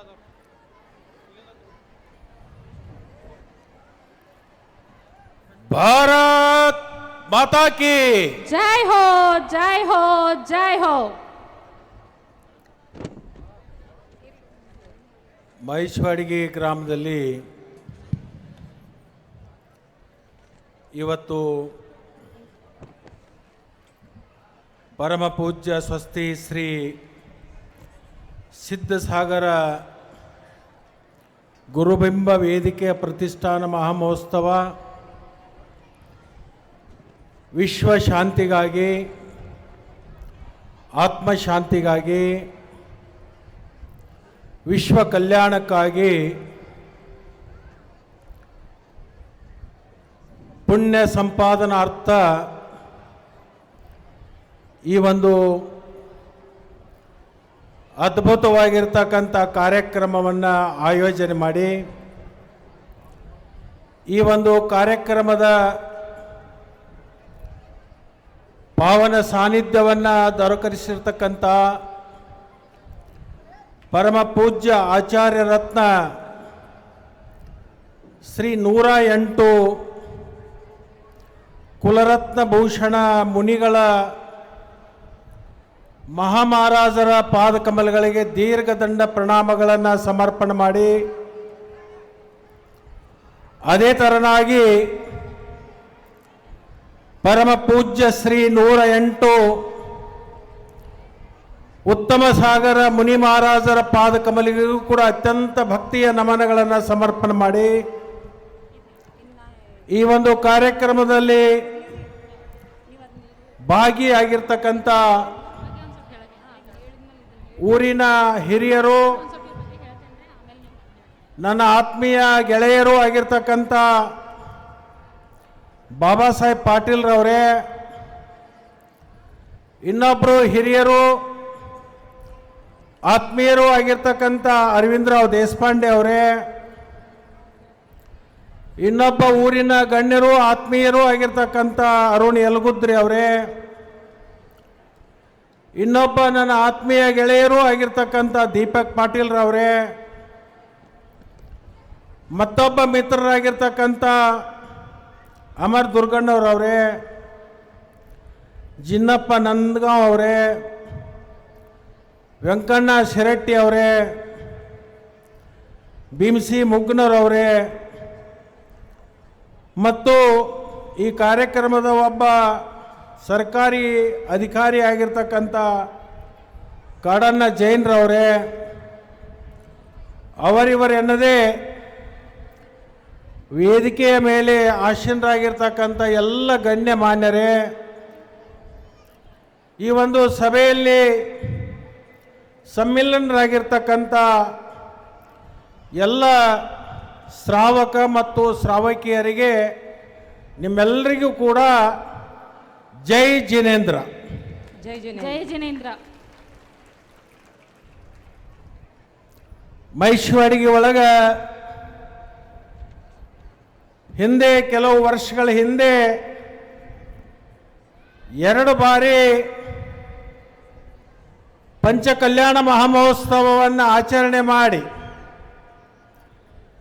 ಅದಾವ್ರಿ ಭಾರತ್ ಮಾತಾ ಕಿ. ಜೈ ಹೋ ಜೈ ಹೋ ಜೈ ಹೋ. ಮಹೇಶ್ವಾಡಿಗೆ ಗ್ರಾಮದಲ್ಲಿ ಇವತ್ತು ಪರಮ ಪೂಜ್ಯ ಸ್ವಸ್ತಿ ಶ್ರೀ ಸಿದ್ಧಸಾಗರ ಗುರುಬಿಂಬ ವೇದಿಕೆಯ ಪ್ರತಿಷ್ಠಾನ ಮಹಾಮಹೋತ್ಸವ ವಿಶ್ವ ಶಾಂತಿಗಾಗಿ ಆತ್ಮಶಾಂತಿಗಾಗಿ ವಿಶ್ವ ಕಲ್ಯಾಣಕ್ಕಾಗಿ ಪುಣ್ಯ ಸಂಪಾದನಾರ್ಥ ಈ ಒಂದು ಅದ್ಭುತವಾಗಿರ್ತಕ್ಕಂಥ ಕಾರ್ಯಕ್ರಮವನ್ನು ಆಯೋಜನೆ ಮಾಡಿ, ಈ ಒಂದು ಕಾರ್ಯಕ್ರಮದ ಪಾವನ ಸಾನ್ನಿಧ್ಯವನ್ನು ದೊರಕರಿಸಿರ್ತಕ್ಕಂಥ ಪರಮ ಪೂಜ್ಯ ಆಚಾರ್ಯ ರತ್ನ ಶ್ರೀ ನೂರ ಎಂಟು ಕುಲರತ್ನ ಭೂಷಣ ಮುನಿಗಳ ಮಹಾಮಹಾರಾಜರ ಪಾದಕಮಲಗಳಿಗೆ ದೀರ್ಘದಂಡ ಪ್ರಣಾಮಗಳನ್ನು ಸಮರ್ಪಣೆ ಮಾಡಿ ಅದೇ ತರನಾಗಿ ಪರಮ ಪೂಜ್ಯ ಶ್ರೀ ನೂರ ಎಂಟು ಉತ್ತಮ ಸಾಗರ ಮುನಿ ಮಹಾರಾಜರ ಪಾದಕಮಲಿಗೂ ಕೂಡ ಅತ್ಯಂತ ಭಕ್ತಿಯ ನಮನಗಳನ್ನು ಸಮರ್ಪಣೆ ಮಾಡಿ. ಈ ಒಂದು ಕಾರ್ಯಕ್ರಮದಲ್ಲಿ ಭಾಗಿಯಾಗಿರ್ತಕ್ಕಂಥ ಊರಿನ ಹಿರಿಯರು, ನನ್ನ ಆತ್ಮೀಯ ಗೆಳೆಯರು ಆಗಿರ್ತಕ್ಕಂಥ ಬಾಬಾ ಸಾಹೇಬ್ ಪಾಟೀಲ್ರವರೇ ಇನ್ನೊಬ್ಬರು ಹಿರಿಯರು, ಆತ್ಮೀಯರು ಆಗಿರ್ತಕ್ಕಂಥ ಅರವಿಂದರಾವ್ ದೇಶಪಾಂಡೆ ಅವರೇ, ಇನ್ನೊಬ್ಬ ಊರಿನ ಗಣ್ಯರು, ಆತ್ಮೀಯರು ಆಗಿರ್ತಕ್ಕಂಥ ಅರುಣ್ ಯಲಗುದ್ರಿ ಅವರೇ ಇನ್ನೊಬ್ಬ ನನ್ನ ಆತ್ಮೀಯ ಗೆಳೆಯರು ಆಗಿರ್ತಕ್ಕಂಥ ದೀಪಕ್ ಪಾಟೀಲ್ರವರೇ ಮತ್ತೊಬ್ಬ ಮಿತ್ರರಾಗಿರ್ತಕ್ಕಂಥ ಅಮರ್ ದುರ್ಗಣ್ಣವ್ರವರೇ ಜಿನ್ನಪ್ಪ ನಂದಗಾಂವ್ ಅವರೇ, ವೆಂಕಣ್ಣ ಶೆರಟ್ಟಿ ಅವರೇ, ಭೀಮಸಿ ಮುಗ್ನರವರೇ ಮತ್ತು ಈ ಕಾರ್ಯಕ್ರಮದ ಒಬ್ಬ ಸರ್ಕಾರಿ ಅಧಿಕಾರಿ ಆಗಿರ್ತಕ್ಕಂಥ ಕಾಡಣ್ಣ ಜೈನ್ರವರೇ ಅವರಿವರೆನ್ನದೇ ವೇದಿಕೆಯ ಮೇಲೆ ಆಸೀನರಾಗಿರ್ತಕ್ಕಂಥ ಎಲ್ಲ ಗಣ್ಯ ಮಾನ್ಯರೇ, ಈ ಒಂದು ಸಭೆಯಲ್ಲಿ ಸಮ್ಮಿಲನರಾಗಿರ್ತಕ್ಕಂಥ ಎಲ್ಲ ಶ್ರಾವಕ ಮತ್ತು ಶ್ರಾವಕಿಯರಿಗೆ ನಿಮ್ಮೆಲ್ಲರಿಗೂ ಕೂಡ ಜೈ ಜಿನೇಂದ್ರ. ಜೈ ಜಿನೇಂದ್ರ. ಮೈಶ್ವಾಡಿಗೆ ಒಳಗ ಹಿಂದೆ ಕೆಲವು ವರ್ಷಗಳ ಹಿಂದೆ ಎರಡು ಬಾರಿ ಪಂಚಕಲ್ಯಾಣ ಮಹಾಮಹೋತ್ಸವವನ್ನು ಆಚರಣೆ ಮಾಡಿ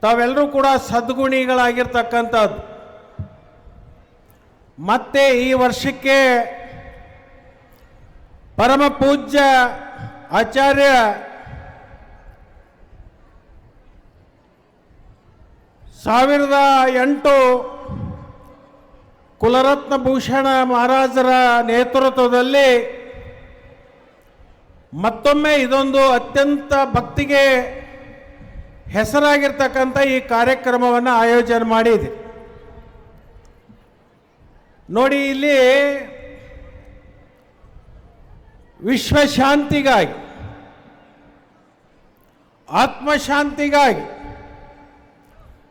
ತಾವೆಲ್ಲರೂ ಕೂಡ ಸದ್ಗುಣಿಗಳಾಗಿರ್ತಕ್ಕಂಥದ್ದು. ಮತ್ತೆ ಈ ವರ್ಷಕ್ಕೆ ಪರಮ ಪೂಜ್ಯ ಆಚಾರ್ಯ ಸಾವಿರದ ಎಂಟು ಕುಲರತ್ನ ಭೂಷಣ ಮಹಾರಾಜರ ನೇತೃತ್ವದಲ್ಲಿ ಮತ್ತೊಮ್ಮೆ ಇದೊಂದು ಅತ್ಯಂತ ಭಕ್ತಿಗೆ ಹೆಸರಾಗಿರ್ತಕ್ಕಂಥ ಈ ಕಾರ್ಯಕ್ರಮವನ್ನು ಆಯೋಜನೆ ಮಾಡಿದೆ. ನೋಡಿ ಇಲ್ಲಿ ವಿಶ್ವಶಾಂತಿಗಾಗಿ, ಆತ್ಮಶಾಂತಿಗಾಗಿ,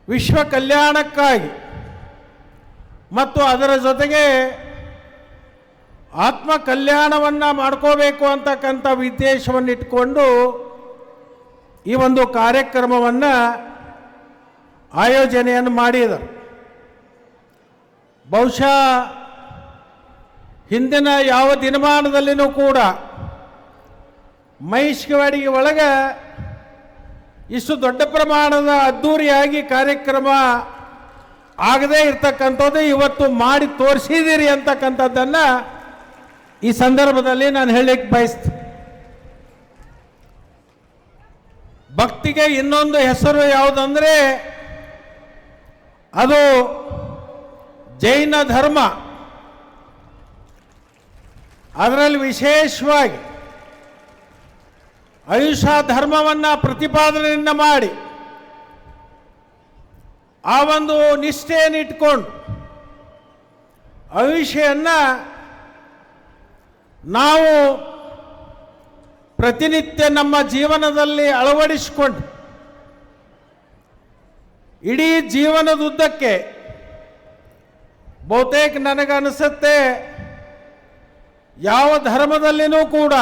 ವಿಶ್ವ ಕಲ್ಯಾಣಕ್ಕಾಗಿ ಮತ್ತು ಅದರ ಜೊತೆಗೆ ಆತ್ಮ ಕಲ್ಯಾಣವನ್ನು ಮಾಡ್ಕೋಬೇಕು ಅಂತಕ್ಕಂಥ ಉದ್ದೇಶವನ್ನು ಇಟ್ಕೊಂಡು ಈ ಒಂದು ಕಾರ್ಯಕ್ರಮವನ್ನು ಆಯೋಜನೆಯನ್ನು ಮಾಡಿದರು. ಬಹುಶಃ ಹಿಂದಿನ ಯಾವ ದಿನಮಾನದಲ್ಲಿನೂ ಕೂಡ ಮಹಿಷ್ಕವಾಡಿಗೆ ಒಳಗೆ ಇಷ್ಟು ದೊಡ್ಡ ಪ್ರಮಾಣದ ಅದ್ಧೂರಿಯಾಗಿ ಕಾರ್ಯಕ್ರಮ ಆಗದೇ ಇರ್ತಕ್ಕಂಥದ್ದು ಇವತ್ತು ಮಾಡಿ ತೋರಿಸಿದ್ದೀರಿ ಅಂತಕ್ಕಂಥದ್ದನ್ನು ಈ ಸಂದರ್ಭದಲ್ಲಿ ನಾನು ಹೇಳಲಿಕ್ಕೆ ಬಯಸ್ತೀನಿ. ಭಕ್ತಿಗೆ ಇನ್ನೊಂದು ಹೆಸರು ಯಾವುದಂದರೆ ಅದು ಜೈನ ಧರ್ಮ. ಅದರಲ್ಲಿ ವಿಶೇಷವಾಗಿ ಆಯುಷ ಧರ್ಮವನ್ನು ಪ್ರತಿಪಾದನೆಯನ್ನು ಮಾಡಿ ಆ ಒಂದು ನಿಷ್ಠೆಯನ್ನಿಟ್ಕೊಂಡು ಆಯುಷೆಯನ್ನು ನಾವು ಪ್ರತಿನಿತ್ಯ ನಮ್ಮ ಜೀವನದಲ್ಲಿ ಅಳವಡಿಸಿಕೊಂಡು ಇಡೀ ಜೀವನದುದ್ದಕ್ಕೆ ಬಹುತೇಕ ನನಗನ್ನಿಸುತ್ತೆ ಯಾವ ಧರ್ಮದಲ್ಲಿನೂ ಕೂಡ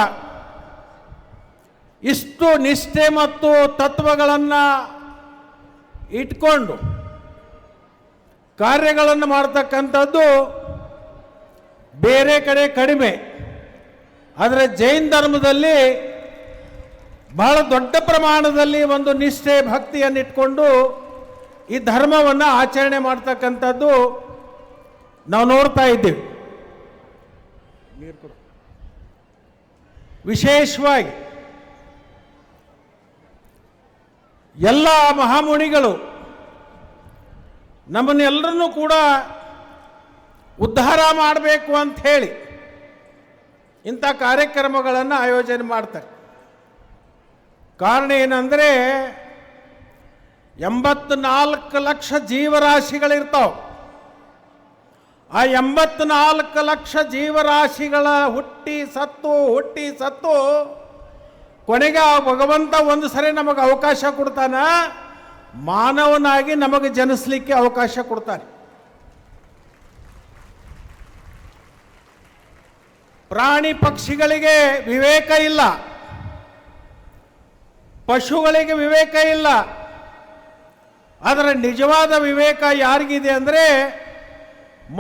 ಇಷ್ಟು ನಿಷ್ಠೆ ಮತ್ತು ತತ್ವಗಳನ್ನು ಇಟ್ಕೊಂಡು ಕಾರ್ಯಗಳನ್ನು ಮಾಡ್ತಕ್ಕಂಥದ್ದು ಬೇರೆ ಕಡೆ ಕಡಿಮೆ. ಆದರೆ ಜೈನ್ ಧರ್ಮದಲ್ಲಿ ಬಹಳ ದೊಡ್ಡ ಪ್ರಮಾಣದಲ್ಲಿ ಒಂದು ನಿಷ್ಠೆ ಭಕ್ತಿಯನ್ನು ಇಟ್ಕೊಂಡು ಈ ಧರ್ಮವನ್ನು ಆಚರಣೆ ಮಾಡ್ತಕ್ಕಂಥದ್ದು ನಾವು ನೋಡ್ತಾ ಇದ್ದೇವೆ. ವಿಶೇಷವಾಗಿ ಎಲ್ಲ ಮಹಾಮುನಿಗಳು ನಮ್ಮನ್ನೆಲ್ಲರನ್ನೂ ಕೂಡ ಉದ್ಧಾರ ಮಾಡಬೇಕು ಅಂತ ಹೇಳಿ ಇಂಥ ಕಾರ್ಯಕ್ರಮಗಳನ್ನು ಆಯೋಜನೆ ಮಾಡ್ತಾರೆ. ಕಾರಣ ಏನಂದರೆ ಎಂಬತ್ನಾಲ್ಕು ಲಕ್ಷ ಜೀವರಾಶಿಗಳಿರ್ತಾವೆ. ಆ ಎಂಬತ್ನಾಲ್ಕು ಲಕ್ಷ ಜೀವರಾಶಿಗಳ ಹುಟ್ಟಿ ಸತ್ತು ಹುಟ್ಟಿ ಸತ್ತು, ಕೊನೆಗೆ ಆ ಭಗವಂತ ಒಂದು ಸರಿ ನಮಗೆ ಅವಕಾಶ ಕೊಡ್ತಾನ. ಮಾನವನಾಗಿ ನಮಗೆ ಜನಿಸ್ಲಿಕ್ಕೆ ಅವಕಾಶ ಕೊಡ್ತಾನೆ. ಪ್ರಾಣಿ ಪಕ್ಷಿಗಳಿಗೆ ವಿವೇಕ ಇಲ್ಲ. ಪಶುಗಳಿಗೆ ವಿವೇಕ ಇಲ್ಲ. ಆದರೆ ನಿಜವಾದ ವಿವೇಕ ಯಾರಿಗಿದೆ ಅಂದರೆ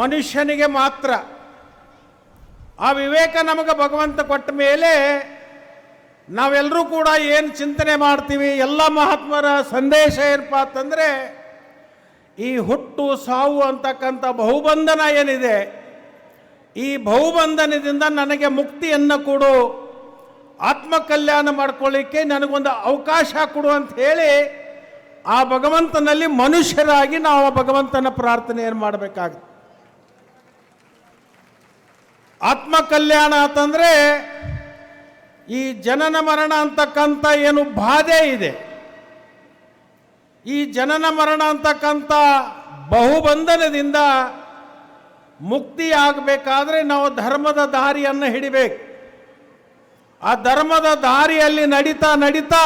ಮನುಷ್ಯನಿಗೆ ಮಾತ್ರ. ಆ ವಿವೇಕ ನಮಗೆ ಭಗವಂತ ಕೊಟ್ಟ ಮೇಲೆ ನಾವೆಲ್ಲರೂ ಕೂಡ ಏನು ಚಿಂತನೆ ಮಾಡ್ತೀವಿ, ಎಲ್ಲ ಮಹಾತ್ಮರ ಸಂದೇಶ ಏನಪ್ಪ ಅಂತಂದರೆ ಈ ಹುಟ್ಟು ಸಾವು ಅಂತಕ್ಕಂಥ ಬಹುಬಂಧನ ಏನಿದೆ, ಈ ಬಹುಬಂಧನದಿಂದ ನನಗೆ ಮುಕ್ತಿಯನ್ನು ಕೊಡು, ಆತ್ಮಕಲ್ಯಾಣ ಮಾಡ್ಕೊಳ್ಳಿಕ್ಕೆ ನನಗೊಂದು ಅವಕಾಶ ಕೊಡು ಅಂತ ಹೇಳಿ ಆ ಭಗವಂತನಲ್ಲಿ ಮನುಷ್ಯರಾಗಿ ನಾವು ಆ ಭಗವಂತನ ಪ್ರಾರ್ಥನೆಯನ್ನು ಮಾಡಬೇಕಾಗುತ್ತೆ. ಆತ್ಮಕಲ್ಯಾಣ ಅಂತಂದರೆ ಈ ಜನನ ಮರಣ ಅಂತಕ್ಕಂಥ ಏನು ಬಾಧೆ ಇದೆ. ಈ ಜನನ ಮರಣ ಅಂತಕ್ಕಂಥ ಬಹುಬಂಧನದಿಂದ ಮುಕ್ತಿ ಆಗಬೇಕಾದ್ರೆ ನಾವು ಧರ್ಮದ ದಾರಿಯನ್ನು ಹಿಡಿಬೇಕು. ಆ ಧರ್ಮದ ದಾರಿಯಲ್ಲಿ ನಡೀತಾ ನಡೀತಾ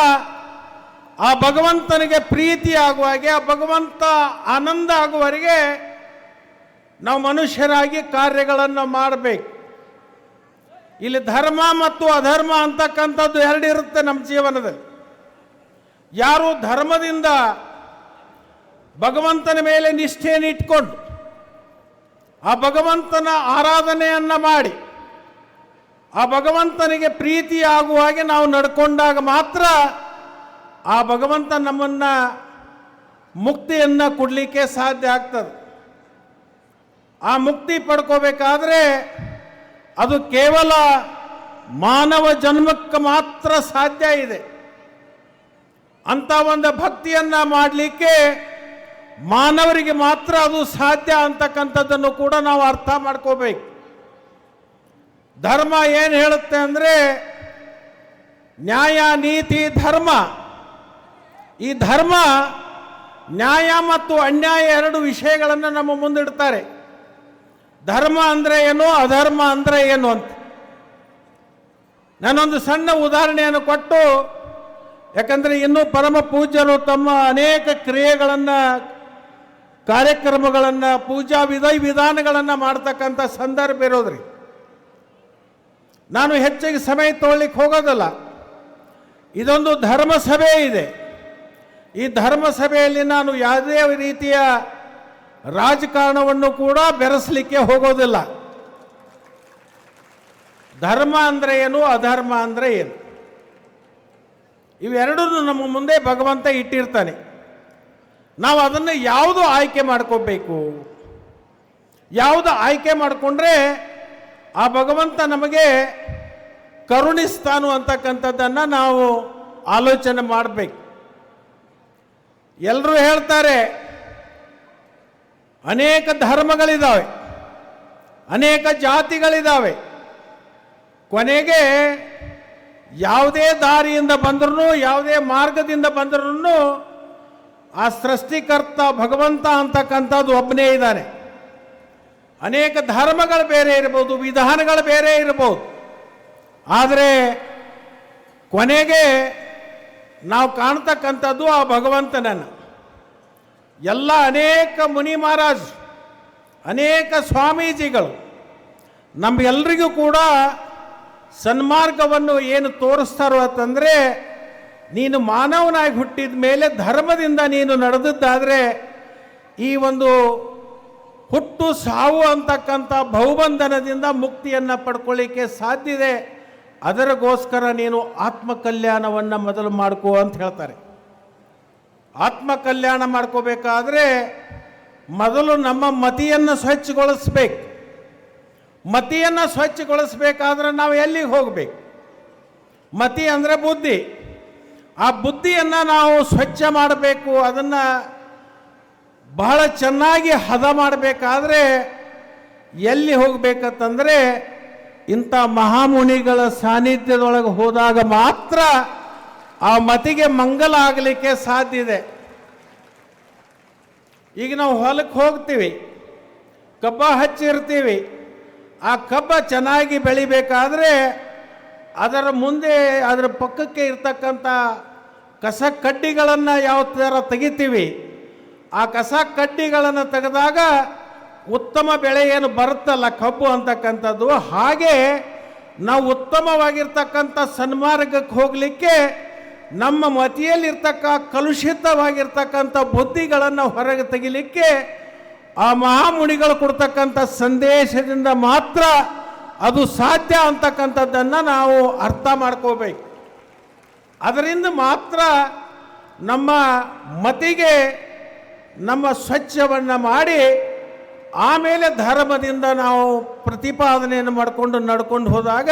ಆ ಭಗವಂತನಿಗೆ ಪ್ರೀತಿ ಆಗುವಾಗೆ, ಆ ಭಗವಂತ ಆನಂದ ಆಗುವವರೆಗೆ ನಾವು ಮನುಷ್ಯರಾಗಿ ಕಾರ್ಯಗಳನ್ನು ಮಾಡಬೇಕು. ಇಲ್ಲಿ ಧರ್ಮ ಮತ್ತು ಅಧರ್ಮ ಅಂತಕ್ಕಂಥದ್ದು ಎರಡಿರುತ್ತೆ ನಮ್ಮ ಜೀವನದಲ್ಲಿ. ಯಾರು ಧರ್ಮದಿಂದ ಭಗವಂತನ ಮೇಲೆ ನಿಷ್ಠೆಯನ್ನು ಇಟ್ಕೊಂಡು, ಆ ಭಗವಂತನ ಆರಾಧನೆಯನ್ನು ಮಾಡಿ, ಆ ಭಗವಂತನಿಗೆ ಪ್ರೀತಿಯಾಗುವ ಹಾಗೆ ನಾವು ನಡ್ಕೊಂಡಾಗ ಮಾತ್ರ ಆ ಭಗವಂತ ನಮ್ಮನ್ನು ಮುಕ್ತಿಯನ್ನು ಕೊಡಲಿಕ್ಕೆ ಸಾಧ್ಯ ಆಗ್ತದೆ. ಆ ಮುಕ್ತಿ ಪಡ್ಕೋಬೇಕಾದ್ರೆ ಅದು ಕೇವಲ ಮಾನವ ಜನ್ಮಕ್ಕೆ ಮಾತ್ರ ಸಾಧ್ಯ ಇದೆ. ಅಂತ ಒಂದು ಭಕ್ತಿಯನ್ನು ಮಾಡಲಿಕ್ಕೆ ಮಾನವರಿಗೆ ಮಾತ್ರ ಅದು ಸಾಧ್ಯ ಅಂತಕ್ಕಂಥದ್ದನ್ನು ಕೂಡ ನಾವು ಅರ್ಥ ಮಾಡ್ಕೋಬೇಕು. ಧರ್ಮ ಏನು ಹೇಳುತ್ತೆ ಅಂದರೆ ನ್ಯಾಯ, ನೀತಿ, ಧರ್ಮ. ಈ ಧರ್ಮ ನ್ಯಾಯ ಮತ್ತು ಅನ್ಯಾಯ ಎರಡು ವಿಷಯಗಳನ್ನು ನಮ್ಮ ಮುಂದಿಡ್ತಾರೆ. ಧರ್ಮ ಅಂದರೆ ಏನು, ಅಧರ್ಮ ಅಂದರೆ ಏನು ಅಂತ. ನಾನೊಂದು ಸಣ್ಣ ಉದಾಹರಣೆಯನ್ನು ಕೊಟ್ಟು, ಯಾಕಂದರೆ ಇನ್ನೂ ಪರಮ ಪೂಜ್ಯರು ತಮ್ಮ ಅನೇಕ ಕ್ರಿಯೆಗಳನ್ನು, ಕಾರ್ಯಕ್ರಮಗಳನ್ನು, ಪೂಜಾ ವಿಧ ವಿಧಾನಗಳನ್ನು ಮಾಡ್ತಕ್ಕಂಥ ಸಂದರ್ಭ ಇರೋದ್ರಿ. ನಾನು ಹೆಚ್ಚಿಗೆ ಸಮಯ ತೊಗೊಳ್ಳಿಕ್ಕೆ ಹೋಗೋದಲ್ಲ. ಇದೊಂದು ಧರ್ಮ ಸಭೆ ಇದೆ. ಈ ಧರ್ಮ ಸಭೆಯಲ್ಲಿ ನಾನು ಯಾವುದೇ ರೀತಿಯ ರಾಜಕಾರಣವನ್ನು ಕೂಡ ಬೆರೆಸಲಿಕ್ಕೆ ಹೋಗೋದಿಲ್ಲ. ಧರ್ಮ ಅಂದರೆ ಏನು, ಅಧರ್ಮ ಅಂದರೆ ಏನು? ಇವೆರಡನ್ನು ನಮ್ಮ ಮುಂದೆ ಭಗವಂತ ಇಟ್ಟಿರ್ತಾನೆ. ನಾವು ಅದನ್ನು ಯಾವುದು ಆಯ್ಕೆ ಮಾಡ್ಕೋಬೇಕು? ಯಾವುದು ಆಯ್ಕೆ ಮಾಡಿಕೊಂಡ್ರೆ ಆ ಭಗವಂತ ನಮಗೆ ಕರುಣಿಸ್ತಾನು ಅಂತಕ್ಕಂಥದ್ದನ್ನು ನಾವು ಆಲೋಚನೆ ಮಾಡಬೇಕು. ಎಲ್ಲರೂ ಹೇಳ್ತಾರೆ ಅನೇಕ ಧರ್ಮಗಳಿದ್ದಾವೆ ಅನೇಕ ಜಾತಿಗಳಿದ್ದಾವೆ ಕೊನೆಗೆ ಯಾವುದೇ ದಾರಿಯಿಂದ ಬಂದ್ರೂ ಯಾವುದೇ ಮಾರ್ಗದಿಂದ ಬಂದ್ರೂ ಆ ಸೃಷ್ಟಿಕರ್ತ ಭಗವಂತ ಅಂತಕ್ಕಂಥದ್ದು ಒಬ್ಬನೇ ಇದ್ದಾನೆ. ಅನೇಕ ಧರ್ಮಗಳು ಬೇರೆ ಇರ್ಬೋದು, ವಿಧಾನಗಳು ಬೇರೆ ಇರ್ಬೋದು. ಆದರೆ ಕೊನೆಗೆ ನಾವು ಕಾಣ್ತಕ್ಕಂಥದ್ದು ಆ ಭಗವಂತನನ್ನು. ಎಲ್ಲ ಅನೇಕ ಮುನಿ ಮಹಾರಾಜ್, ಅನೇಕ ಸ್ವಾಮೀಜಿಗಳು ನಮಗೆಲ್ಲರಿಗೂ ಕೂಡ ಸನ್ಮಾರ್ಗವನ್ನು ಏನು ತೋರಿಸ್ತಾರೋ ಅಂತಂದರೆ, ನೀನು ಮಾನವನಾಗಿ ಹುಟ್ಟಿದ ಮೇಲೆ ಧರ್ಮದಿಂದ ನೀನು ನಡೆದದ್ದಾದರೆ, ಈ ಒಂದು ಹುಟ್ಟು ಸಾವು ಅಂತಕ್ಕಂಥ ಬಹುಬಂಧನದಿಂದ ಮುಕ್ತಿಯನ್ನು ಪಡ್ಕೊಳ್ಳಿಕ್ಕೆ ಸಾಧ್ಯ ಇದೆ. ಅದರಗೋಸ್ಕರ ನೀನು ಆತ್ಮಕಲ್ಯಾಣವನ್ನು ಮೊದಲು ಮಾಡ್ಕೋ ಅಂತ ಹೇಳ್ತಾರೆ. ಆತ್ಮ ಕಲ್ಯಾಣ ಮಾಡ್ಕೋಬೇಕಾದ್ರೆ ಮೊದಲು ನಮ್ಮ ಮತಿಯನ್ನು ಸ್ವಚ್ಛಗೊಳಿಸ್ಬೇಕು. ಮತಿಯನ್ನು ಸ್ವಚ್ಛಗೊಳಿಸ್ಬೇಕಾದ್ರೆ ನಾವು ಎಲ್ಲಿಗೆ ಹೋಗಬೇಕು? ಮತಿ ಅಂದರೆ ಬುದ್ಧಿ. ಆ ಬುದ್ಧಿಯನ್ನು ನಾವು ಸ್ವಚ್ಛ ಮಾಡಬೇಕು, ಅದನ್ನು ಬಹಳ ಚೆನ್ನಾಗಿ ಹದ ಮಾಡಬೇಕಾದ್ರೆ ಎಲ್ಲಿ ಹೋಗಬೇಕಂತಂದರೆ ಇಂಥ ಮಹಾಮುನಿಗಳ ಸಾನ್ನಿಧ್ಯದೊಳಗೆ ಹೋದಾಗ ಮಾತ್ರ ಆ ಮತಿಗೆ ಮಂಗಲ ಆಗಲಿಕ್ಕೆ ಸಾಧ್ಯ ಇದೆ. ಈಗ ನಾವು ಹೊಲಕ್ಕೆ ಹೋಗ್ತೀವಿ, ಕಬ್ಬ ಹಚ್ಚಿರ್ತೀವಿ ಆ ಕಬ್ಬ ಚೆನ್ನಾಗಿ ಬೆಳಿಬೇಕಾದ್ರೆ ಅದರ ಮುಂದೆ, ಅದರ ಪಕ್ಕಕ್ಕೆ ಇರ್ತಕ್ಕಂಥ ಕಸ ಕಡ್ಡಿಗಳನ್ನು ಯಾವ ಥರ ತೆಗಿತೀವಿ, ಆ ಕಸ ಕಡ್ಡಿಗಳನ್ನು ತೆಗೆದಾಗ ಉತ್ತಮ ಬೆಳೆ ಏನು ಬರುತ್ತಲ್ಲ ಕಬ್ಬು ಅಂತಕ್ಕಂಥದ್ದು. ಹಾಗೆ ನಾವು ಉತ್ತಮವಾಗಿರ್ತಕ್ಕಂಥ ಸನ್ಮಾರ್ಗಕ್ಕೆ ಹೋಗಲಿಕ್ಕೆ ನಮ್ಮ ಮತಿಯಲ್ಲಿರ್ತಕ್ಕ ಕಲುಷಿತವಾಗಿರ್ತಕ್ಕಂಥ ಬುದ್ಧಿಗಳನ್ನು ಹೊರಗೆ ತೆಗಿಲಿಕ್ಕೆ ಆ ಮಹಾಮುನಿಗಳು ಕೊಡ್ತಕ್ಕಂಥ ಸಂದೇಶದಿಂದ ಮಾತ್ರ ಅದು ಸಾಧ್ಯ ಅಂತಕ್ಕಂಥದ್ದನ್ನು ನಾವು ಅರ್ಥ ಮಾಡ್ಕೋಬೇಕು. ಅದರಿಂದ ಮಾತ್ರ ನಮ್ಮ ಮತಿಗೆ ನಮ್ಮ ಸ್ವಚ್ಛವನ್ನು ಮಾಡಿ ಆಮೇಲೆ ಧರ್ಮದಿಂದ ನಾವು ಪ್ರತಿಪಾದನೆಯನ್ನು ಮಾಡಿಕೊಂಡು ನಡ್ಕೊಂಡು ಹೋದಾಗ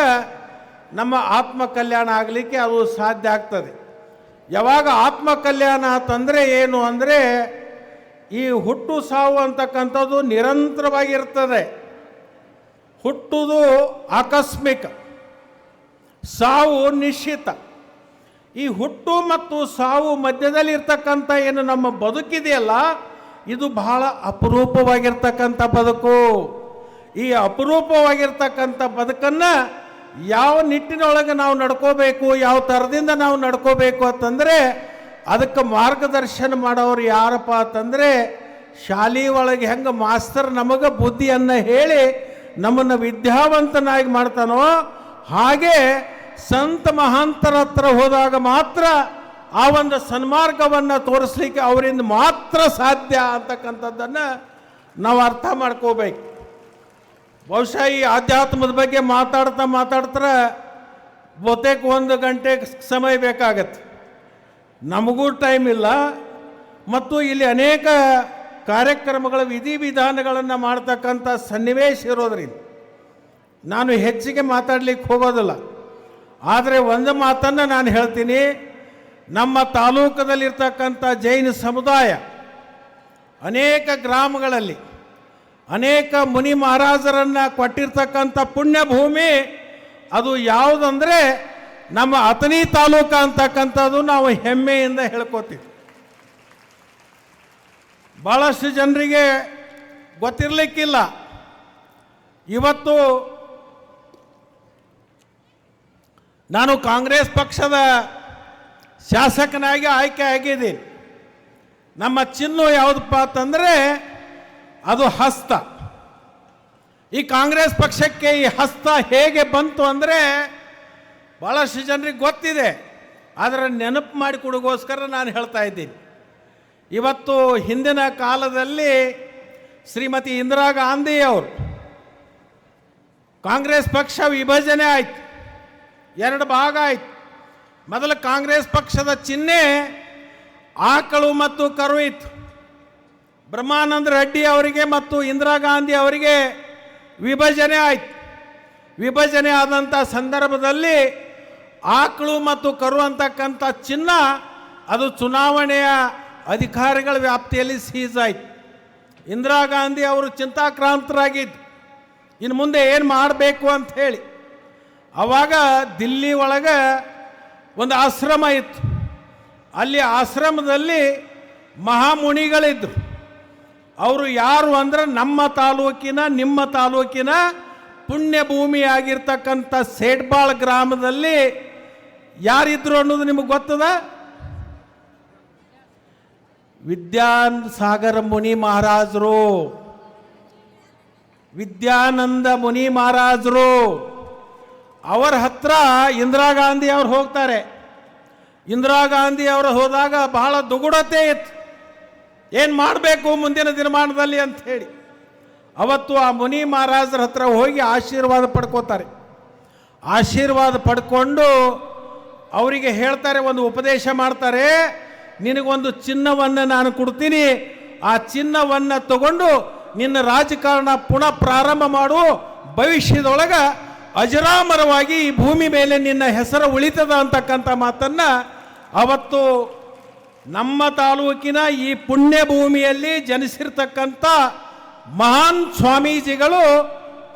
ನಮ್ಮ ಆತ್ಮ ಕಲ್ಯಾಣ ಆಗಲಿಕ್ಕೆ ಅದು ಸಾಧ್ಯ ಆಗ್ತದೆ. ಯಾವಾಗ ಆತ್ಮ ಕಲ್ಯಾಣ ಏನು ಅಂದರೆ ಈ ಹುಟ್ಟು ಸಾವು ಅಂತಕ್ಕಂಥದ್ದು ನಿರಂತರವಾಗಿರ್ತದೆ. ಹುಟ್ಟುದು ಆಕಸ್ಮಿಕ, ಸಾವು ನಿಶ್ಚಿತ. ಈ ಹುಟ್ಟು ಮತ್ತು ಸಾವು ಮಧ್ಯದಲ್ಲಿ ಇರ್ತಕ್ಕಂಥ ಏನು ನಮ್ಮ ಬದುಕಿದೆಯಲ್ಲ, ಇದು ಬಹಳ ಅಪರೂಪವಾಗಿರ್ತಕ್ಕಂಥ ಬದುಕು. ಈ ಅಪರೂಪವಾಗಿರ್ತಕ್ಕಂಥ ಬದುಕನ್ನು ಯಾವ ನಿಟ್ಟಿನೊಳಗೆ ನಾವು ನಡ್ಕೋಬೇಕು, ಯಾವ ಥರದಿಂದ ನಾವು ನಡ್ಕೋಬೇಕು ಅಂತಂದರೆ, ಅದಕ್ಕೆ ಮಾರ್ಗದರ್ಶನ ಮಾಡೋರು ಯಾರಪ್ಪ ಅಂತಂದರೆ, ಶಾಲೆ ಒಳಗೆ ಹೆಂಗೆ ಮಾಸ್ತರ್ ನಮಗೆ ಬುದ್ಧಿಯನ್ನು ಹೇಳಿ ನಮ್ಮನ್ನು ವಿದ್ಯಾವಂತನಾಗಿ ಮಾಡ್ತಾನೋ, ಹಾಗೆ ಸಂತ ಮಹಾಂತರ ಹತ್ರ ಹೋದಾಗ ಮಾತ್ರ ಆ ಒಂದು ಸನ್ಮಾರ್ಗವನ್ನು ತೋರಿಸ್ಲಿಕ್ಕೆ ಅವರಿಂದ ಮಾತ್ರ ಸಾಧ್ಯ ಅಂತಕ್ಕಂಥದ್ದನ್ನು ನಾವು ಅರ್ಥ ಮಾಡ್ಕೋಬೇಕು. ಬಹುಶಃ ಈ ಆಧ್ಯಾತ್ಮದ ಬಗ್ಗೆ ಮಾತಾಡ್ತಾ ಮಾತಾಡ್ತಾರೆ ಬಹುತೇಕ ಒಂದು ಗಂಟೆ ಸಮಯ ಬೇಕಾಗತ್ತೆ. ನಮಗೂ ಟೈಮ್ ಇಲ್ಲ. ಮತ್ತು ಇಲ್ಲಿ ಅನೇಕ ಕಾರ್ಯಕ್ರಮಗಳ, ವಿಧಿವಿಧಾನಗಳನ್ನು ಮಾಡ್ತಕ್ಕಂಥ ಸನ್ನಿವೇಶ ಇರೋದ್ರಿಂದ ನಾನು ಹೆಚ್ಚಿಗೆ ಮಾತಾಡಲಿಕ್ಕೆ ಹೋಗೋದಿಲ್ಲ. ಆದರೆ ಒಂದು ಮಾತನ್ನು ನಾನು ಹೇಳ್ತೀನಿ, ನಮ್ಮ ತಾಲೂಕದಲ್ಲಿರ್ತಕ್ಕಂಥ ಜೈನ ಸಮುದಾಯ ಅನೇಕ ಗ್ರಾಮಗಳಲ್ಲಿ ಅನೇಕ ಮುನಿ ಮಹಾರಾಜರನ್ನು ಕೊಟ್ಟಿರ್ತಕ್ಕಂಥ ಪುಣ್ಯ ಭೂಮಿ ಅದು ಯಾವುದಂದರೆ ನಮ್ಮ ಅತನಿ ತಾಲೂಕ ಅಂತಕ್ಕಂಥದ್ದು ನಾವು ಹೆಮ್ಮೆಯಿಂದ ಹೇಳ್ಕೋತೀವಿ. ಭಾಳಷ್ಟು ಜನರಿಗೆ ಗೊತ್ತಿರಲಿಕ್ಕಿಲ್ಲ. ಇವತ್ತು ನಾನು ಕಾಂಗ್ರೆಸ್ ಪಕ್ಷದ ಶಾಸಕನಾಗಿ ಆಯ್ಕೆ ಆಗಿದ್ದೀನಿ. ನಮ್ಮ ಚಿನ್ನು ಯಾವುದಪ್ಪ ಅಂತಂದರೆ ಅದು ಹಸ್ತ. ಈ ಕಾಂಗ್ರೆಸ್ ಪಕ್ಷಕ್ಕೆ ಈ ಹಸ್ತ ಹೇಗೆ ಬಂತು ಅಂದರೆ ಭಾಳಷ್ಟು ಜನರಿಗೆ ಗೊತ್ತಿದೆ. ಅದರ ನೆನಪು ಮಾಡಿಕೊಡಗೋಸ್ಕರ ನಾನು ಹೇಳ್ತಾ ಇದ್ದೀನಿ. ಇವತ್ತು ಹಿಂದಿನ ಕಾಲದಲ್ಲಿ ಶ್ರೀಮತಿ ಇಂದಿರಾ ಗಾಂಧಿ ಅವರು ಕಾಂಗ್ರೆಸ್ ಪಕ್ಷ ವಿಭಜನೆ ಆಯಿತು. ಎರಡು ಭಾಗ ಆಯಿತು. ಮೊದಲು ಕಾಂಗ್ರೆಸ್ ಪಕ್ಷದ ಚಿಹ್ನೆ ಆಕಳು ಮತ್ತು ಕರು ಇತ್ತು. ಬ್ರಹ್ಮಾನಂದ ರೆಡ್ಡಿ ಅವರಿಗೆ ಮತ್ತು ಇಂದಿರಾ ಗಾಂಧಿ ಅವರಿಗೆ ವಿಭಜನೆ ಆಯ್ತು. ವಿಭಜನೆ ಆದಂಥ ಸಂದರ್ಭದಲ್ಲಿ ಆಕಳು ಮತ್ತು ಕರು ಅಂತಕ್ಕಂಥ ಚಿನ್ನ ಅದು ಚುನಾವಣೆಯ ಅಧಿಕಾರಿಗಳ ವ್ಯಾಪ್ತಿಯಲ್ಲಿ ಸೀಸ್ ಆಯ್ತು. ಇಂದಿರಾ ಗಾಂಧಿ ಅವರು ಚಿಂತಾಕ್ರಾಂತರಾಗಿದ್ದು. ಇನ್ನು ಮುಂದೆ ಏನು ಮಾಡಬೇಕು ಅಂತ ಹೇಳಿ. ಆವಾಗ ದಿಲ್ಲಿ ಒಳಗೆ ಒಂದು ಆಶ್ರಮ ಇತ್ತು. ಅಲ್ಲಿ ಆಶ್ರಮದಲ್ಲಿ ಮಹಾಮುನಿಗಳಿದ್ದರು ಅವರು ಯಾರು ಅಂದ್ರೆ ನಮ್ಮ ತಾಲೂಕಿನ, ನಿಮ್ಮ ತಾಲೂಕಿನ ಪುಣ್ಯ ಭೂಮಿಯಾಗಿರ್ತಕ್ಕಂಥ ಸೇಡ್ಬಾಳ್ ಗ್ರಾಮದಲ್ಲಿ ಯಾರಿದ್ರು ಅನ್ನೋದು ನಿಮಗೆ ಗೊತ್ತದ? ವಿದ್ಯಾನ್ ಸಾಗರ ಮುನಿ ಮಹಾರಾಜರು. ವಿದ್ಯಾನಂದ ಮುನಿ ಮಹಾರಾಜರು. ಅವರ ಹತ್ರ ಇಂದಿರಾ ಗಾಂಧಿ ಅವ್ರು ಹೋಗ್ತಾರೆ. ಇಂದಿರಾ ಗಾಂಧಿ ಅವರು ಹೋದಾಗ ಬಹಳ ದುಗುಡತೆ ಇತ್ತು. ಏನು ಮಾಡಬೇಕು ಮುಂದಿನ ದಿನಮಾನದಲ್ಲಿ ಅಂತ ಹೇಳಿ. ಅವತ್ತು ಆ ಮುನಿ ಮಹಾರಾಜರ ಹತ್ರ ಹೋಗಿ ಆಶೀರ್ವಾದ ಪಡ್ಕೋತಾರೆ. ಆಶೀರ್ವಾದ ಪಡ್ಕೊಂಡು ಅವರಿಗೆ ಹೇಳ್ತಾರೆ, ಒಂದು ಉಪದೇಶ ಮಾಡ್ತಾರೆ, ನಿನಗೊಂದು ಚಿನ್ನವನ್ನು ನಾನು ಕೊಡ್ತೀನಿ. ಆ ಚಿನ್ನವನ್ನು ತಗೊಂಡು ನಿನ್ನ ರಾಜಕಾರಣ ಪುನಃ ಪ್ರಾರಂಭ ಮಾಡು. ಭವಿಷ್ಯದೊಳಗೆ ಅಜರಾಮರವಾಗಿ ಈ ಭೂಮಿ ಮೇಲೆ ನಿನ್ನ ಹೆಸರು ಉಳಿತದ ಅಂತಕ್ಕಂಥ ಮಾತನ್ನು ಅವತ್ತು ನಮ್ಮ ತಾಲೂಕಿನ ಈ ಪುಣ್ಯ ಭೂಮಿಯಲ್ಲಿ ಜನಿಸಿರ್ತಕ್ಕಂಥ ಮಹಾನ್ ಸ್ವಾಮೀಜಿಗಳು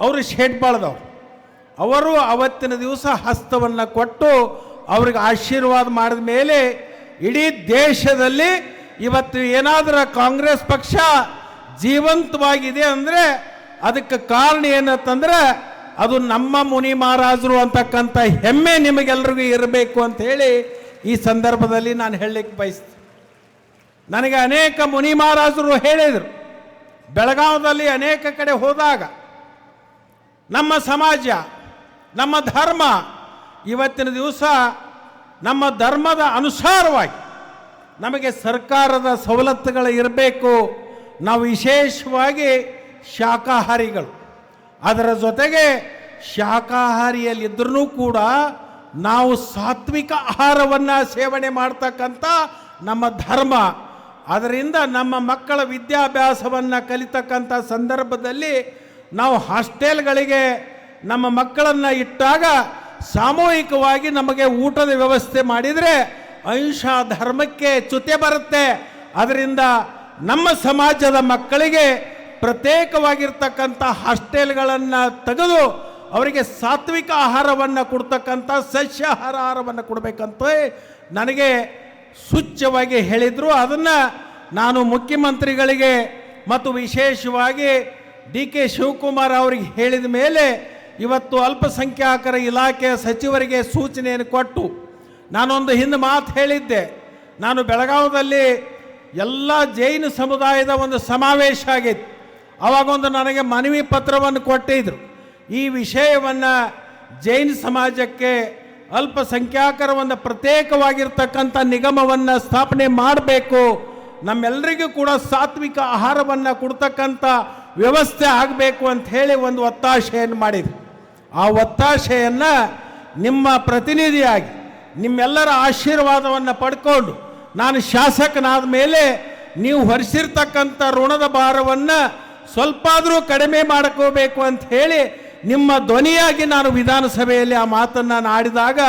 ಅವರು ಶೆಡ್ಬಾಳ್ದವ್ರು ಅವರು ಅವತ್ತಿನ ದಿವಸ ಹಸ್ತವನ್ನು ಕೊಟ್ಟು ಅವ್ರಿಗೆ ಆಶೀರ್ವಾದ ಮಾಡಿದ ಮೇಲೆ ಇಡೀ ದೇಶದಲ್ಲಿ ಇವತ್ತು ಏನಾದರೂ ಕಾಂಗ್ರೆಸ್ ಪಕ್ಷ ಜೀವಂತವಾಗಿದೆ ಅಂದರೆ ಅದಕ್ಕೆ ಕಾರಣ ಏನಂತಂದ್ರೆ ಅದು ನಮ್ಮ ಮುನಿ ಮಹಾರಾಜರು ಅಂತಕ್ಕಂಥ ಹೆಮ್ಮೆ ನಿಮಗೆಲ್ರಿಗೂ ಇರಬೇಕು ಅಂತ ಹೇಳಿ ಈ ಸಂದರ್ಭದಲ್ಲಿ ನಾನು ಹೇಳಲಿಕ್ಕೆ ಬಯಸ್ತೀನಿ. ನನಗೆ ಅನೇಕ ಮುನಿ ಮಹಾರಾಜರು ಹೇಳಿದರು. ಬೆಳಗಾವದಲ್ಲಿ ಅನೇಕ ಕಡೆ ಹೋದಾಗ ನಮ್ಮ ಸಮಾಜ, ನಮ್ಮ ಧರ್ಮ ಇವತ್ತಿನ ದಿವಸ ನಮ್ಮ ಧರ್ಮದ ಅನುಸಾರವಾಗಿ ನಮಗೆ ಸರ್ಕಾರದ ಸವಲತ್ತುಗಳು ಇರಬೇಕು. ನಾವು ವಿಶೇಷವಾಗಿ ಶಾಕಾಹಾರಿಗಳು ಅದರ ಜೊತೆಗೆ ಶಾಕಾಹಾರಿಯಲ್ಲಿದ್ದರೂ ಕೂಡ ನಾವು ಸಾತ್ವಿಕ ಆಹಾರವನ್ನು ಸೇವನೆ ಮಾಡ್ತಕ್ಕಂಥ ನಮ್ಮ ಧರ್ಮ ಅದರಿಂದ ನಮ್ಮ ಮಕ್ಕಳ ವಿದ್ಯಾಭ್ಯಾಸವನ್ನು ಕಲಿತಕ್ಕಂಥ ಸಂದರ್ಭದಲ್ಲಿ ನಾವು ಹಾಸ್ಟೆಲ್ಗಳಿಗೆ ನಮ್ಮ ಮಕ್ಕಳನ್ನು ಇಟ್ಟಾಗ ಸಾಮೂಹಿಕವಾಗಿ ನಮಗೆ ಊಟದ ವ್ಯವಸ್ಥೆ ಮಾಡಿದರೆ ಅಂಶ ಧರ್ಮಕ್ಕೆ ಚ್ಯುತಿ ಬರುತ್ತೆ. ಅದರಿಂದ ನಮ್ಮ ಸಮಾಜದ ಮಕ್ಕಳಿಗೆ ಪ್ರತ್ಯೇಕವಾಗಿರ್ತಕ್ಕಂಥ ಹಾಸ್ಟೆಲ್ಗಳನ್ನು ತೆಗೆದು ಅವರಿಗೆ ಸಾತ್ವಿಕ ಆಹಾರವನ್ನು ಕೊಡ್ತಕ್ಕಂಥ ಸಸ್ಯಾಹಾರ ಆಹಾರವನ್ನು ಕೊಡಬೇಕಂತ ನನಗೆ ಸೂಚ್ಯವಾಗಿ ಹೇಳಿದರು. ಅದನ್ನು ನಾನು ಮುಖ್ಯಮಂತ್ರಿಗಳಿಗೆ ಮತ್ತು ವಿಶೇಷವಾಗಿ ಡಿ ಕೆ ಶಿವಕುಮಾರ್ ಅವರಿಗೆ ಹೇಳಿದ ಮೇಲೆ ಇವತ್ತು ಅಲ್ಪಸಂಖ್ಯಾತರ ಇಲಾಖೆಯ ಸಚಿವರಿಗೆ ಸೂಚನೆಯನ್ನು ಕೊಟ್ಟು ನಾನೊಂದು ಹಿಂದೆ ಮಾತು ಹೇಳಿದ್ದೆ. ನಾನು ಬೆಳಗಾವದಲ್ಲಿ ಎಲ್ಲ ಜೈನ ಸಮುದಾಯದ ಒಂದು ಸಮಾವೇಶ ಆಗಿತ್ತು. ಅವಾಗೊಂದು ನನಗೆ ಮನವಿ ಪತ್ರವನ್ನು ಕೊಟ್ಟಿದ್ರು. ಈ ವಿಷಯವನ್ನು ಜೈನ ಸಮಾಜಕ್ಕೆ ಅಲ್ಪಸಂಖ್ಯಾತರ ಒಂದು ಪ್ರತ್ಯೇಕವಾಗಿರ್ತಕ್ಕಂಥ ನಿಗಮವನ್ನು ಸ್ಥಾಪನೆ ಮಾಡಬೇಕು. ನಮ್ಮೆಲ್ಲರಿಗೂ ಕೂಡ ಸಾತ್ವಿಕ ಆಹಾರವನ್ನು ಕೊಡ್ತಕ್ಕಂಥ ವ್ಯವಸ್ಥೆ ಆಗಬೇಕು ಅಂತ ಹೇಳಿ ಒಂದು ಒತ್ತಾಶೆಯನ್ನು ಮಾಡಿದ್ರು. ಆ ಒತ್ತಾಶೆಯನ್ನು ನಿಮ್ಮ ಪ್ರತಿನಿಧಿಯಾಗಿ, ನಿಮ್ಮೆಲ್ಲರ ಆಶೀರ್ವಾದವನ್ನು ಪಡ್ಕೊಂಡು, ನಾನು ಶಾಸಕನಾದ ಮೇಲೆ ನೀವು ಹೊರಿಸಿರ್ತಕ್ಕಂಥ ಋಣದ ಭಾರವನ್ನು ಸ್ವಲ್ಪ ಆದರೂ ಕಡಿಮೆ ಮಾಡ್ಕೋಬೇಕು ಅಂತ ಹೇಳಿ ನಿಮ್ಮ ಧ್ವನಿಯಾಗಿ ನಾನು ವಿಧಾನಸಭೆಯಲ್ಲಿ ಆ ಮಾತನ್ನು ನಾಡಿದಾಗ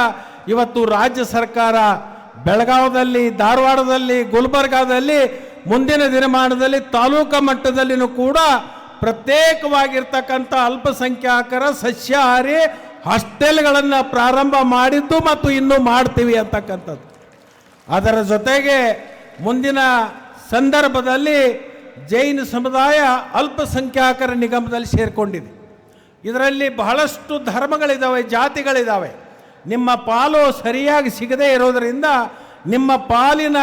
ಇವತ್ತು ರಾಜ್ಯ ಸರ್ಕಾರ ಬೆಳಗಾವದಲ್ಲಿ, ಧಾರವಾಡದಲ್ಲಿ, ಗುಲ್ಬರ್ಗಾದಲ್ಲಿ, ಮುಂದಿನ ದಿನಮಾನದಲ್ಲಿ ತಾಲೂಕು ಮಟ್ಟದಲ್ಲಿನೂ ಕೂಡ ಪ್ರತ್ಯೇಕವಾಗಿರ್ತಕ್ಕಂಥ ಅಲ್ಪಸಂಖ್ಯಾತರ ಸಸ್ಯಾಹಾರಿ ಹಾಸ್ಟೆಲ್ಗಳನ್ನು ಪ್ರಾರಂಭ ಮಾಡಿದ್ದು ಮತ್ತು ಇನ್ನೂ ಮಾಡ್ತೀವಿ ಅಂತಕ್ಕಂಥದ್ದು. ಅದರ ಜೊತೆಗೆ ಮುಂದಿನ ಸಂದರ್ಭದಲ್ಲಿ ಜೈನ ಸಮುದಾಯ ಅಲ್ಪಸಂಖ್ಯಾತರ ನಿಗಮದಲ್ಲಿ ಸೇರಿಕೊಂಡಿದೆ. ಇದರಲ್ಲಿ ಬಹಳಷ್ಟು ಧರ್ಮಗಳಿದ್ದಾವೆ ಜಾತಿಗಳಿದ್ದಾವೆ ನಿಮ್ಮ ಪಾಲು ಸರಿಯಾಗಿ ಸಿಗದೇ ಇರೋದರಿಂದ ನಿಮ್ಮ ಪಾಲಿನ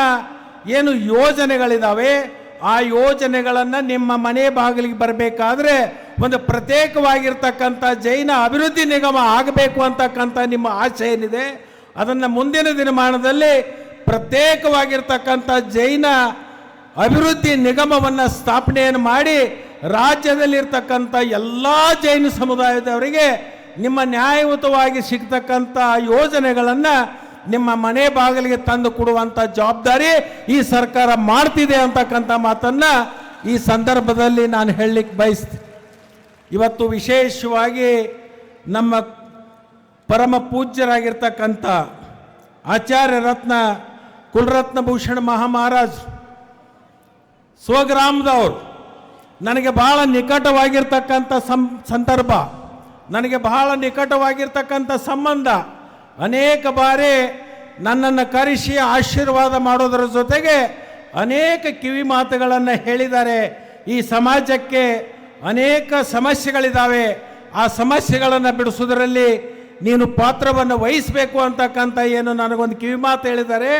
ಏನು ಯೋಜನೆಗಳಿದ್ದಾವೆ ಆ ಯೋಜನೆಗಳನ್ನು ನಿಮ್ಮ ಮನೆ ಬಾಗಿಲಿಗೆ ಬರಬೇಕಾದ್ರೆ ಒಂದು ಪ್ರತ್ಯೇಕವಾಗಿರ್ತಕ್ಕಂಥ ಜೈನ ಅಭಿವೃದ್ಧಿ ನಿಗಮ ಆಗಬೇಕು ಅಂತಕ್ಕಂಥ ನಿಮ್ಮ ಆಸೆ ಏನಿದೆ, ಅದನ್ನು ಮುಂದಿನ ದಿನಮಾನದಲ್ಲಿ ಪ್ರತ್ಯೇಕವಾಗಿರ್ತಕ್ಕಂಥ ಜೈನ ಅಭಿವೃದ್ಧಿ ನಿಗಮವನ್ನು ಸ್ಥಾಪನೆಯನ್ನು ಮಾಡಿ ರಾಜ್ಯದಲ್ಲಿರ್ತಕ್ಕಂಥ ಎಲ್ಲ ಜೈನ ಸಮುದಾಯದವರಿಗೆ ನಿಮ್ಮ ನ್ಯಾಯಯುತವಾಗಿ ಸಿಗ್ತಕ್ಕಂಥ ಯೋಜನೆಗಳನ್ನು ನಿಮ್ಮ ಮನೆ ಬಾಗಿಲಿಗೆ ತಂದು ಕೊಡುವಂಥ ಜವಾಬ್ದಾರಿ ಈ ಸರ್ಕಾರ ಮಾಡ್ತಿದೆ ಅಂತಕ್ಕಂಥ ಮಾತನ್ನು ಈ ಸಂದರ್ಭದಲ್ಲಿ ನಾನು ಹೇಳಲಿಕ್ಕೆ ಬಯಸ್ತೀನಿ. ಇವತ್ತು ವಿಶೇಷವಾಗಿ ನಮ್ಮ ಪರಮ ಪೂಜ್ಯರಾಗಿರ್ತಕ್ಕಂಥ ಆಚಾರ್ಯ ರತ್ನ ಕುಲರತ್ನ ಭೂಷಣ ಮಹಾಮಹಾರಾಜ್, ಸ್ವಗ್ರಾಮದವರು ನನಗೆ ಬಹಳ ನಿಕಟವಾಗಿರ್ತಕ್ಕಂಥ ಸಂ, ಸಂದರ್ಭ, ನನಗೆ ಬಹಳ ನಿಕಟವಾಗಿರ್ತಕ್ಕಂಥ ಸಂಬಂಧ ಅನೇಕ ಬಾರಿ ನನ್ನನ್ನು ಕರೆಸಿ ಆಶೀರ್ವಾದ ಮಾಡೋದರ ಜೊತೆಗೆ ಅನೇಕ ಕಿವಿ ಮಾತುಗಳನ್ನು ಹೇಳಿದ್ದಾರೆ. ಈ ಸಮಾಜಕ್ಕೆ ಅನೇಕ ಸಮಸ್ಯೆಗಳಿದ್ದಾವೆ. ಆ ಸಮಸ್ಯೆಗಳನ್ನು ಬಿಡಿಸೋದ್ರಲ್ಲಿ ನೀನು ಪಾತ್ರವನ್ನು ವಹಿಸಬೇಕು ಅಂತಕ್ಕಂಥ ಏನು ನನಗೊಂದು ಕಿವಿ ಮಾತು ಹೇಳಿದ್ದಾರೆ.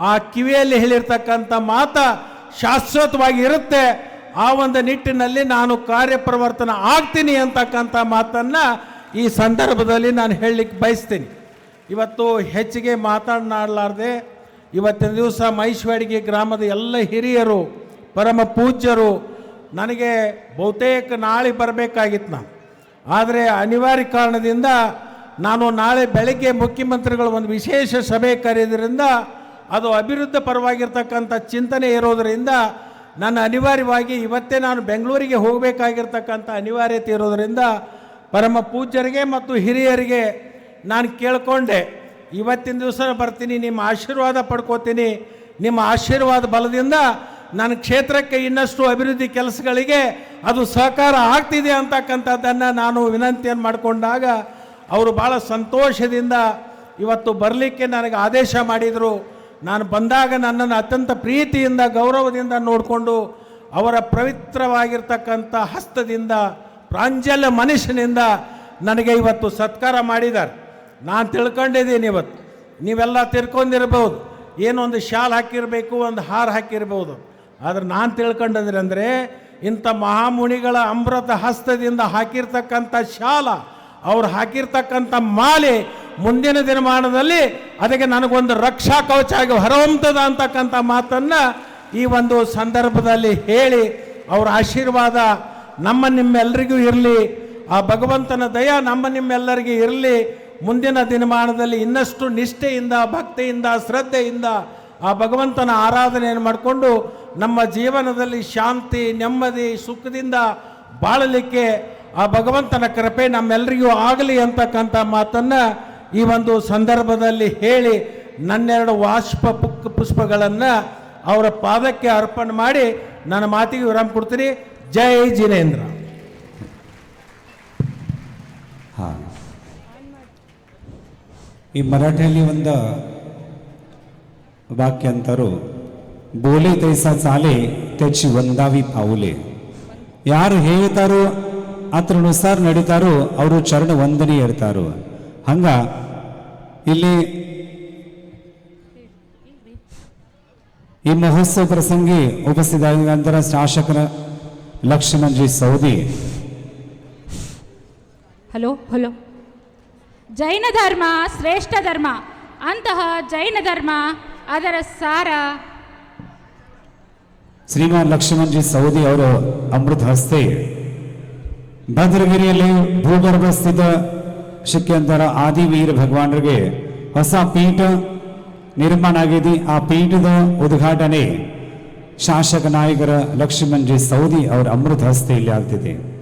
ಆ ಕಿವಿಯಲ್ಲಿ ಹೇಳಿರ್ತಕ್ಕಂಥ ಮಾತ ಶಾಶ್ವತವಾಗಿ ಇರುತ್ತೆ. ಆ ಒಂದು ನಿಟ್ಟಿನಲ್ಲಿ ನಾನು ಕಾರ್ಯಪ್ರವರ್ತನ ಆಗ್ತೀನಿ ಅಂತಕ್ಕಂಥ ಮಾತನ್ನು ಈ ಸಂದರ್ಭದಲ್ಲಿ ನಾನು ಹೇಳಲಿಕ್ಕೆ ಬಯಸ್ತೀನಿ. ಇವತ್ತು ಹೆಚ್ಚಿಗೆ ಮಾತನಾಡಲಾರ್ದೆ ಇವತ್ತಿನ ದಿವಸ ಮೈಶ್ವಾಡಿಗೆ ಗ್ರಾಮದ ಎಲ್ಲ ಹಿರಿಯರು, ಪರಮ ಪೂಜ್ಯರು, ನನಗೆ ಬಹುತೇಕ ನಾಳೆ ಬರಬೇಕಾಗಿತ್ತು ನಾನು. ಆದರೆ ಅನಿವಾರ್ಯ ಕಾರಣದಿಂದ ನಾನು ನಾಳೆ ಬೆಳಗ್ಗೆ ಮುಖ್ಯಮಂತ್ರಿಗಳು ಒಂದು ವಿಶೇಷ ಸಭೆ ಕರೆಯೋದ್ರಿಂದ ಅದು ಅಭಿವೃದ್ಧಿ ಪರವಾಗಿರ್ತಕ್ಕಂಥ ಚಿಂತನೆ ಇರೋದರಿಂದ ನನ್ನ ಅನಿವಾರ್ಯವಾಗಿ ಇವತ್ತೇ ನಾನು ಬೆಂಗಳೂರಿಗೆ ಹೋಗಬೇಕಾಗಿರ್ತಕ್ಕಂಥ ಅನಿವಾರ್ಯತೆ ಇರೋದರಿಂದ ಪರಮ ಪೂಜ್ಯರಿಗೆ ಮತ್ತು ಹಿರಿಯರಿಗೆ ನಾನು ಕೇಳಿಕೊಂಡೆ, ಇವತ್ತಿನ ದಿವಸ ಬರ್ತೀನಿ, ನಿಮ್ಮ ಆಶೀರ್ವಾದ ಪಡ್ಕೋತೀನಿ, ನಿಮ್ಮ ಆಶೀರ್ವಾದ ಬಲದಿಂದ ನನ್ನ ಕ್ಷೇತ್ರಕ್ಕೆ ಇನ್ನಷ್ಟು ಅಭಿವೃದ್ಧಿ ಕೆಲಸಗಳಿಗೆ ಅದು ಸಹಕಾರ ಆಗ್ತಿದೆ ಅಂತಕ್ಕಂಥದ್ದನ್ನು ನಾನು ವಿನಂತಿಯನ್ನು ಮಾಡಿಕೊಂಡಾಗ ಅವರು ಭಾಳ ಸಂತೋಷದಿಂದ ಇವತ್ತು ಬರಲಿಕ್ಕೆ ನನಗೆ ಆದೇಶ ಮಾಡಿದರು. ನಾನು ಬಂದಾಗ ನನ್ನನ್ನು ಅತ್ಯಂತ ಪ್ರೀತಿಯಿಂದ, ಗೌರವದಿಂದ ನೋಡಿಕೊಂಡು ಅವರ ಪವಿತ್ರವಾಗಿರ್ತಕ್ಕಂಥ ಹಸ್ತದಿಂದ, ಪ್ರಾಂಜಲ ಮನುಷ್ಯನಿಂದ ನನಗೆ ಇವತ್ತು ಸತ್ಕಾರ ಮಾಡಿದ್ದಾರೆ. ನಾನು ತಿಳ್ಕೊಂಡಿದ್ದೀನಿ ಇವತ್ತು. ನೀವೆಲ್ಲ ತಿಳ್ಕೊಂಡಿರ್ಬೋದು ಏನೊಂದು ಶಾಲ್ ಹಾಕಿರಬೇಕು, ಒಂದು ಹಾರ ಹಾಕಿರ್ಬೋದು. ಆದರೆ ನಾನು ತಿಳ್ಕೊಂಡಂದ್ರೆ ಅಂದರೆ ಇಂಥ ಮಹಾಮುನಿಗಳ ಅಮೃತ ಹಸ್ತದಿಂದ ಹಾಕಿರ್ತಕ್ಕಂಥ ಶಾಲ ಅವ್ರು ಹಾಕಿರ್ತಕ್ಕಂಥ ಮಾಲೆ ಮುಂದಿನ ದಿನಮಾನದಲ್ಲಿ ಅದಕ್ಕೆ ನನಗೊಂದು ರಕ್ಷಾ ಕವಚ ಆಗಿ ಹೊರಹೊಮ್ತದ ಅಂತಕ್ಕಂಥ ಮಾತನ್ನು ಈ ಒಂದು ಸಂದರ್ಭದಲ್ಲಿ ಹೇಳಿ ಅವರ ಆಶೀರ್ವಾದ ನಮ್ಮ ನಿಮ್ಮೆಲ್ಲರಿಗೂ ಇರಲಿ. ಆ ಭಗವಂತನ ದಯ ನಮ್ಮ ನಿಮ್ಮೆಲ್ಲರಿಗೂ ಇರಲಿ. ಮುಂದಿನ ದಿನಮಾನದಲ್ಲಿ ಇನ್ನಷ್ಟು ನಿಷ್ಠೆಯಿಂದ, ಭಕ್ತಿಯಿಂದ, ಶ್ರದ್ಧೆಯಿಂದ ಆ ಭಗವಂತನ ಆರಾಧನೆಯನ್ನು ಮಾಡಿಕೊಂಡು ನಮ್ಮ ಜೀವನದಲ್ಲಿ ಶಾಂತಿ, ನೆಮ್ಮದಿ, ಸುಖದಿಂದ ಬಾಳಲಿಕ್ಕೆ ಆ ಭಗವಂತನ ಕೃಪೆ ನಮ್ಮೆಲ್ಲರಿಗೂ ಆಗಲಿ ಅಂತಕ್ಕಂಥ ಮಾತನ್ನು ಈ ಒಂದು ಸಂದರ್ಭದಲ್ಲಿ ಹೇಳಿ ನನ್ನೆರಡು ವಾಷ್ಪ ಪುಕ್ ಪುಷ್ಪಗಳನ್ನು ಅವರ ಪಾದಕ್ಕೆ ಅರ್ಪಣೆ ಮಾಡಿ ನನ್ನ ಮಾತಿಗೆ ವಿರಾಮ ಕೊಡ್ತೀನಿ. ಜೈ ಜಿನೇಂದ್ರ. ಹಾಂ. ಈ ಮರಾಠಿಯಲ್ಲಿ ಒಂದು ವಾಕ್ಯ ಅಂತಾರು, ಬೋಲೆ ತೈಸಾ ಸಾಲೆ ತೆಚ್ಚಿ ಒಂದಾವಿ ಪಾವುಲೆ. ಯಾರು ಹೇಳ್ತಾರೋ ಅದ್ರನುಸಾರ ನಡೀತಾರೋ ಅವರು ಚರಣ ವಂದನೆ ಇರ್ತಾರೋ ಹಂಗ ಇಲ್ಲಿ ಈ ಮಹೋತ್ಸವ ಪ್ರಸಂಗಿ ಉಪಸ್ಥಿತ ನಂತರ ಶಾಸಕರ ಲಕ್ಷ್ಮಣಜಿ ಸೌದಿ. Hello hello. ಜೈನ ಧರ್ಮ ಶ್ರೇಷ್ಠ ಧರ್ಮ ಅಂತಹ ಜೈನ ಧರ್ಮ ಅದರ ಸಾರ. ಶ್ರೀಮಾನ್ ಲಕ್ಷ್ಮಣಜಿ ಸೌದಿ ಅವರು ಅಮೃತ ಹಸ್ತೆ. ಭದ್ರಗಿರಿಯಲ್ಲಿ ಭೂಗರ್ಭ ಸ್ಥಿತ ಶಿಕ್ಯಂತರ ಆದಿವೀರ ಭಗವಾನರಿಗೆ ಹೊಸ ಪೀಠ ನಿರ್ಮಾಣ ಆಗಿದೆ. ಆ ಪೀಠದ ಉದ್ಘಾಟನೆ ಶಾಸಕ ನಾಯಕರ ಲಕ್ಷ್ಮಣಜಿ ಸೌದಿ ಅವರ ಅಮೃತ ಹಸ್ತೆಯಲ್ಲಿ ಆಗ್ತಿದೆ.